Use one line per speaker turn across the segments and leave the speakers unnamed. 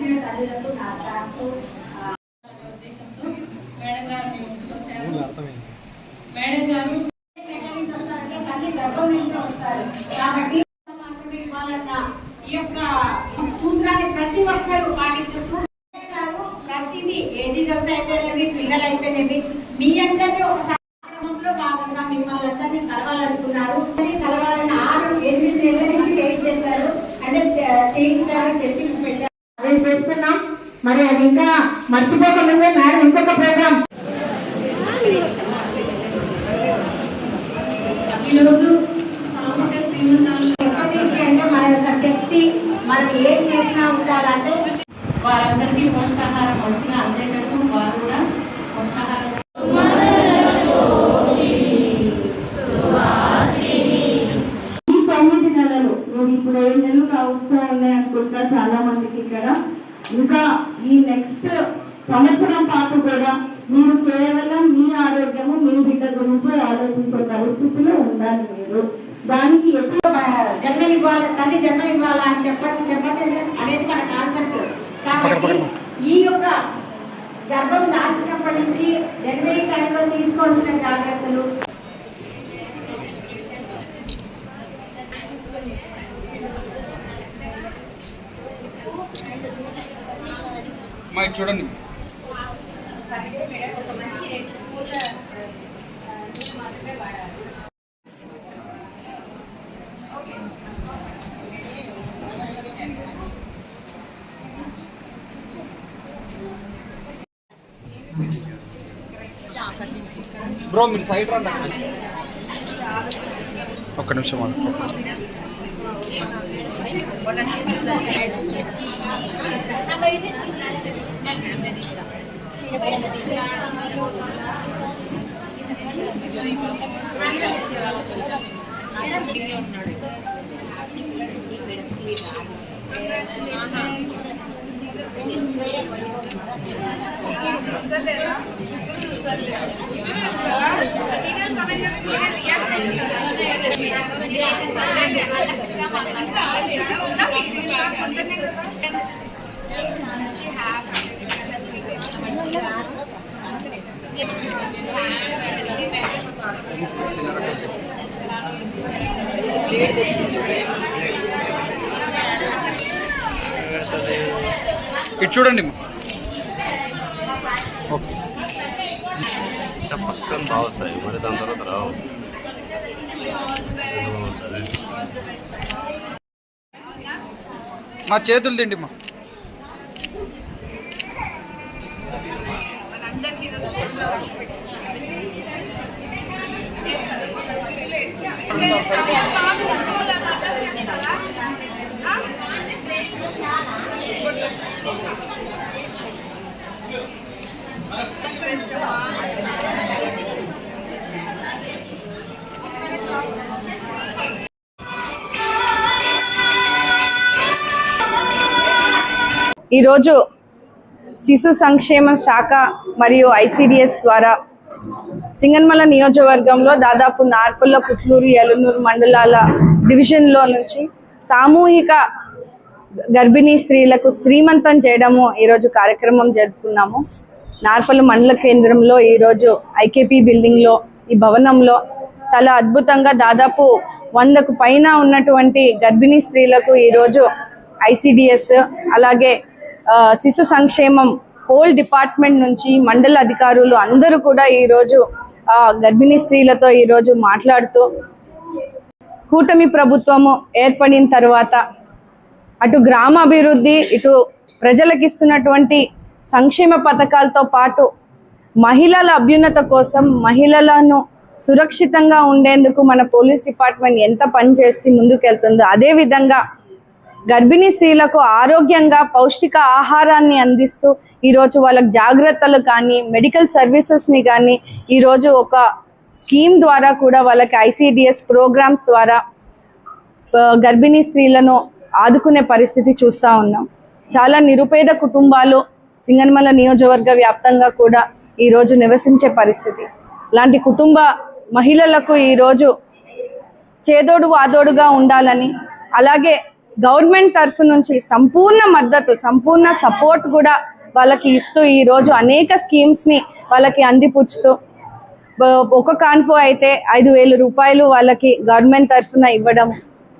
వచ్చిన తల్లులకు నా స్టాఫ్
ఉద్దేశంతో మేడం గారు మీ ముందుకు వచ్చారు మేడం గారు
ఎక్కడి నుంచి వస్తారంటే తల్లి గర్భం నుంచి వస్తారు కాబట్టి మాత్రమే ఇవ్వాలన్న ఈ యొక్క సూత్రాన్ని ప్రతి ఒక్కరూ పాటించచ్చు గారు ప్రతిదీ ఏజీ గర్ల్స్ అయితేనేమి పిల్లలు అయితేనేమి మీ అందరినీ ఒక కార్యక్రమంలో భాగంగా మిమ్మల్ని అందరినీ కలవాలనుకున్నారు అందరినీ కలవాలని ఆరు ఎనిమిది నెలల నుంచి వెయిట్ చేశారు అంటే తే- చేయించారు తెప్పించి పెట్టారు అదే చేస్తున్నాం మరి అది ఇంకా మర్చిపోకముందే మేడం ఇంకొక ప్రోగ్రామ్
ఈరోజు
అంటే మన యొక్క శక్తి మనం ఏం చేసినా ఉండాలంటే
వారందరికీ పోషకాహారం మంచిగా అందేటట్టు వారు కూడా పోషకాహారం
తొమ్మిది నెలలు. ఇప్పుడు ఏడు నెలలు వస్తూ ఉన్నాయి అనుకుంటా చాలా మందికి ఇక్కడ. ఇంకా ఈ నెక్స్ట్ సంవత్సరం పాటు కూడా మీరు కేవలం మీ ఆరోగ్యము మీ బిడ్డ గురించి ఆలోచించే పరిస్థితిలో ఉండాలి మీరు. దానికి ఎప్పుడు
జన్మనివ్వాలి తల్లి జన్మనివ్వాలా అని చెప్పడం చెప్పడం అనేది మన కాన్సెప్ట్ కాబట్టి ఈ యొక్క గర్భం దాల్చినప్పటి నుంచి డెలివరీ టైంలో తీసుకోవాల్సిన జాగ్రత్తలు.
చూడండి. బ్రో మీరు సైడ్ రండి ఒక్క నిమిషం ఆగు. ఇటు చూడండి.
ఫస్ట్ టైం బాగా వస్తాయి మరి దాని తర్వాత రావు.
మా చేతులు తిండి మా.
ఈరోజు శిశు సంక్షేమ శాఖ మరియు ఐసిడిఎస్ ద్వారా సింగన్మల నియోజకవర్గంలో దాదాపు నార్పల్ల పుట్లూరు ఎలనూరు మండలాల డివిజన్లో నుంచి సామూహిక గర్భిణీ స్త్రీలకు శ్రీమంతం చేయడము ఈరోజు కార్యక్రమం జరుపుకున్నాము. నార్పల్ల మండల కేంద్రంలో ఈరోజు ఐకేపీ బిల్డింగ్లో ఈ భవనంలో చాలా అద్భుతంగా దాదాపు వందకు పైన ఉన్నటువంటి గర్భిణీ స్త్రీలకు ఈరోజు ఐసిడిఎస్ అలాగే శిశు సంక్షేమం హోల్ డిపార్ట్మెంట్ నుంచి మండల అధికారులు అందరూ కూడా ఈరోజు గర్భిణీ స్త్రీలతో ఈరోజు మాట్లాడుతూ కూటమి ప్రభుత్వము ఏర్పడిన తర్వాత అటు గ్రామాభివృద్ధి ఇటు ప్రజలకు ఇస్తున్నటువంటి సంక్షేమ పథకాలతో పాటు మహిళల అభ్యున్నత కోసం మహిళలను సురక్షితంగా ఉండేందుకు మన పోలీస్ డిపార్ట్మెంట్ ఎంత పనిచేసి ముందుకెళ్తుందో అదే విధంగా గర్భిణీ స్త్రీలకు ఆరోగ్యంగా పౌష్టిక ఆహారాన్ని అందిస్తూ ఈరోజు వాళ్ళకి జాగ్రత్తలు కానీ మెడికల్ సర్వీసెస్ని కానీ ఈరోజు ఒక స్కీమ్ ద్వారా కూడా వాళ్ళకి ఐసిడిఎస్ ప్రోగ్రామ్స్ ద్వారా గర్భిణీ స్త్రీలను ఆదుకునే పరిస్థితి చూస్తూ ఉన్నాం. చాలా నిరుపేద కుటుంబాలు సింగన్మల నియోజకవర్గ వ్యాప్తంగా కూడా ఈరోజు నివసించే పరిస్థితి. లాంటి కుటుంబ మహిళలకు ఈరోజు చేదోడు వాదోడుగా ఉండాలని అలాగే గవర్నమెంట్ తరఫు నుంచి సంపూర్ణ మద్దతు సంపూర్ణ సపోర్ట్ కూడా వాళ్ళకి ఇస్తూ ఈరోజు అనేక స్కీమ్స్ని వాళ్ళకి అందిపుచ్చుతూ ఒక కాన్పు అయితే ఐదు వేల రూపాయలు వాళ్ళకి గవర్నమెంట్ తరఫున ఇవ్వడం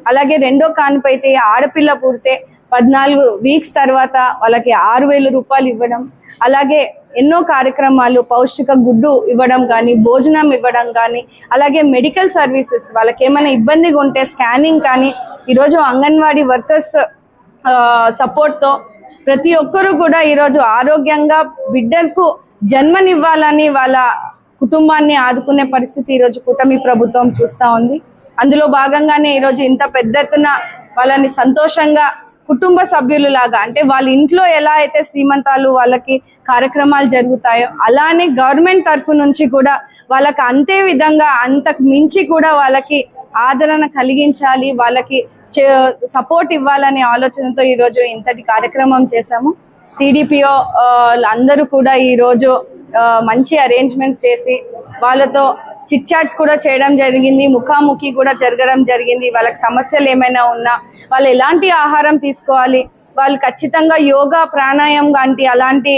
అలాగే రెండో కాన్పు అయితే ఆడపిల్ల పుడితే పద్నాలుగు వీక్స్ తర్వాత వాళ్ళకి ఆరు వేల రూపాయలు ఇవ్వడం అలాగే ఎన్నో కార్యక్రమాలు పౌష్టిక గుడ్డు ఇవ్వడం కానీ భోజనం ఇవ్వడం కానీ అలాగే మెడికల్ సర్వీసెస్ వాళ్ళకి ఏమైనా ఇబ్బందిగా ఉంటే స్కానింగ్ కానీ ఈరోజు అంగన్వాడీ వర్కర్స్ సపోర్ట్తో ప్రతి ఒక్కరూ కూడా ఈరోజు ఆరోగ్యంగా బిడ్డలకు జన్మనివ్వాలని వాళ్ళ కుటుంబాన్ని ఆదుకునే పరిస్థితి ఈరోజు కూటమి ప్రభుత్వం చూస్తూ ఉంది. అందులో భాగంగానే ఈరోజు ఇంత పెద్ద ఎత్తున వాళ్ళని సంతోషంగా కుటుంబ సభ్యులు లాగా అంటే వాళ్ళ ఇంట్లో ఎలా అయితే శ్రీమంతాలు వాళ్ళకి కార్యక్రమాలు జరుగుతాయో అలానే గవర్నమెంట్ తరఫు నుంచి కూడా వాళ్ళకి అంతే విధంగా అంతకు మించి కూడా వాళ్ళకి ఆదరణ కలిగించాలి వాళ్ళకి సపోర్ట్ ఇవ్వాలనే ఆలోచనతో ఈరోజు ఇంతటి కార్యక్రమం చేశాము. సిడిపిఓ అందరూ కూడా ఈరోజు మంచి అరేంజ్మెంట్స్ చేసి వాళ్ళతో చిట్ చాట్ కూడా చేయడం జరిగింది ముఖాముఖి కూడా జరగడం జరిగింది. వాళ్ళకి సమస్యలు ఏమైనా ఉన్నా వాళ్ళు ఎలాంటి ఆహారం తీసుకోవాలి వాళ్ళు ఖచ్చితంగా యోగా ప్రాణాయామం లాంటి అలాంటి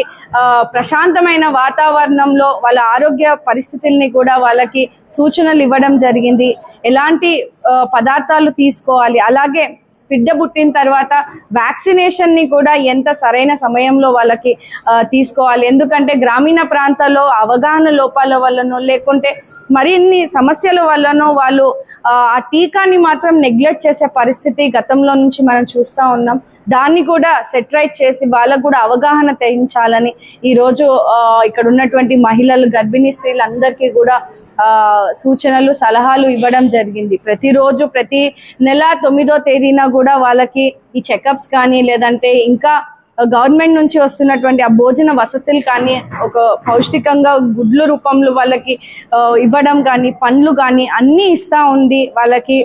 ప్రశాంతమైన వాతావరణంలో వాళ్ళ ఆరోగ్య పరిస్థితుల్ని కూడా వాళ్ళకి సూచనలు ఇవ్వడం జరిగింది. ఎలాంటి పదార్థాలు తీసుకోవాలి అలాగే బిడ్డ పుట్టిన తర్వాత వ్యాక్సినేషన్ని కూడా ఎంత సరైన సమయంలో వాళ్ళకి తీసుకోవాలి. ఎందుకంటే గ్రామీణ ప్రాంతాల్లో అవగాహన లోపాల వల్లనో లేకుంటే మరిన్ని సమస్యల వల్లనో వాళ్ళు ఆ ఆ టీకాని మాత్రం నెగ్లెక్ట్ చేసే పరిస్థితి గతంలో నుంచి మనం చూస్తూ ఉన్నాం. దాన్ని కూడా సెటరైట్ చేసి వాళ్ళకు కూడా అవగాహన తెయించాలని ఈరోజు ఇక్కడ ఉన్నటువంటి మహిళలు గర్భిణీ స్త్రీలందరికీ కూడా సూచనలు సలహాలు ఇవ్వడం జరిగింది. ప్రతిరోజు ప్రతి నెల తొమ్మిదో తేదీన కూడా వాళ్ళకి ఈ చెకప్స్ కానీ లేదంటే ఇంకా గవర్నమెంట్ నుంచి వస్తున్నటువంటి ఆ భోజన వసతులు కానీ ఒక పౌష్టికంగా గుడ్లు రూపంలో వాళ్ళకి ఇవ్వడం కానీ పండ్లు కానీ అన్నీ ఇస్తూ ఉంది వాళ్ళకి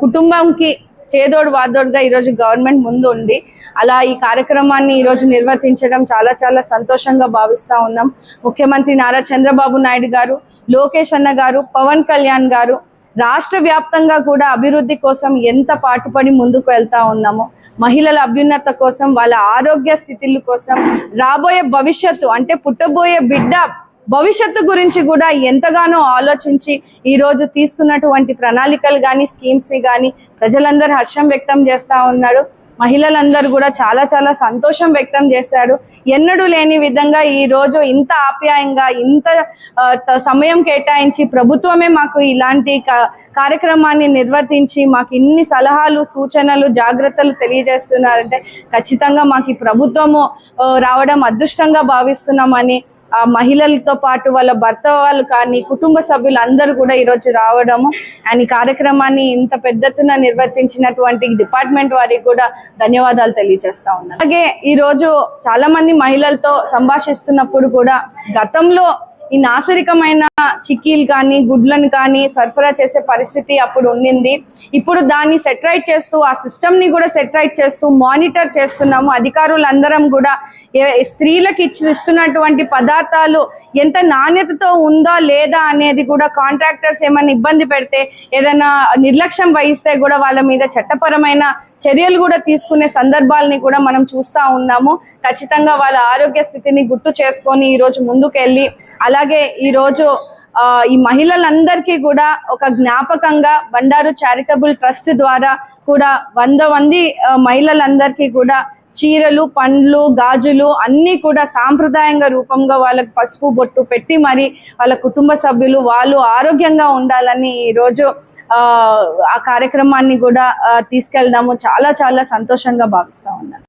కుటుంబంకి చేదోడు వాదోడుగా ఈరోజు గవర్నమెంట్ ముందు ఉంది. అలా ఈ కార్యక్రమాన్ని ఈరోజు నిర్వర్తించడం చాలా చాలా సంతోషంగా భావిస్తూ ఉన్నాం. ముఖ్యమంత్రి నారా చంద్రబాబు నాయుడు గారు లోకేష్ అన్న గారు పవన్ కళ్యాణ్ గారు రాష్ట్ర వ్యాప్తంగా కూడా అభివృద్ధి కోసం ఎంత పాటుపడి ముందుకు వెళ్తా ఉన్నామో మహిళల అభ్యున్నత కోసం వాళ్ళ ఆరోగ్య స్థితుల కోసం రాబోయే భవిష్యత్తు అంటే పుట్టబోయే బిడ్డ భవిష్యత్తు గురించి కూడా ఎంతగానో ఆలోచించి ఈరోజు తీసుకున్నటువంటి ప్రణాళికలు కానీ స్కీమ్స్ని కానీ ప్రజలందరూ హర్షం వ్యక్తం చేస్తూ ఉన్నారు. మహిళలందరూ కూడా చాలా చాలా సంతోషం వ్యక్తం చేశారు. ఎన్నడూ లేని విధంగా ఈ రోజు ఇంత ఆప్యాయంగా ఇంత సమయం కేటాయించి ప్రభుత్వమే మాకు ఇలాంటి కార్యక్రమాన్ని నిర్వర్తించి మాకు ఇన్ని సలహాలు సూచనలు జాగ్రత్తలు తెలియజేస్తున్నారంటే ఖచ్చితంగా మాకు ప్రభుత్వము రావడం అదృష్టంగా భావిస్తున్నామని మహిళలతో పాటు వాళ్ళ భర్త వాళ్ళు కానీ కుటుంబ సభ్యులు అందరూ కూడా ఈరోజు రావడము. అండ్ ఈ కార్యక్రమాన్ని ఇంత పెద్ద ఎత్తున నిర్వర్తించినటువంటి డిపార్ట్మెంట్ వారికి కూడా ధన్యవాదాలు తెలియజేస్తా ఉన్నాను. అలాగే ఈరోజు చాలా మంది మహిళలతో సంభాషిస్తున్నప్పుడు కూడా గతంలో ఈ నాసరికమైన చిక్కీలు కానీ గుడ్లను కానీ సరఫరా చేసే పరిస్థితి అప్పుడు ఉండింది. ఇప్పుడు దాన్ని సెటరైట్ చేస్తూ ఆ సిస్టమ్ని కూడా సెటరైట్ చేస్తూ మానిటర్ చేస్తున్నాము. అధికారులందరం కూడా స్త్రీలకు ఇచ్చి ఇస్తున్నటువంటి పదార్థాలు ఎంత నాణ్యతతో ఉందా లేదా అనేది కూడా కాంట్రాక్టర్స్ ఏమైనా ఇబ్బంది పెడితే ఏదైనా నిర్లక్ష్యం వహిస్తే కూడా వాళ్ళ మీద చట్టపరమైన చర్యలు కూడా తీసుకునే సందర్భాలని కూడా మనం చూస్తూ ఉన్నాము. ఖచ్చితంగా వాళ్ళ ఆరోగ్య స్థితిని గుర్తు చేసుకొని ఈరోజు ముందుకెళ్ళి అలాగే ఈరోజు ఈ మహిళలందరికీ కూడా ఒక జ్ఞాపకంగా బండారు చారిటబుల్ ట్రస్ట్ ద్వారా కూడా వంద మంది మహిళలందరికీ కూడా చీరలు పండ్లు గాజులు అన్నీ కూడా సాంప్రదాయంగా రూపంగా వాళ్ళకు పసుపు బొట్టు పెట్టి మరి వాళ్ళ కుటుంబ సభ్యులు వాళ్ళు ఆరోగ్యంగా ఉండాలని ఈరోజు ఆ, ఆ కార్యక్రమాన్ని కూడా తీసుకెళ్దాము. చాలా చాలా సంతోషంగా భావిస్తా ఉన్నాను.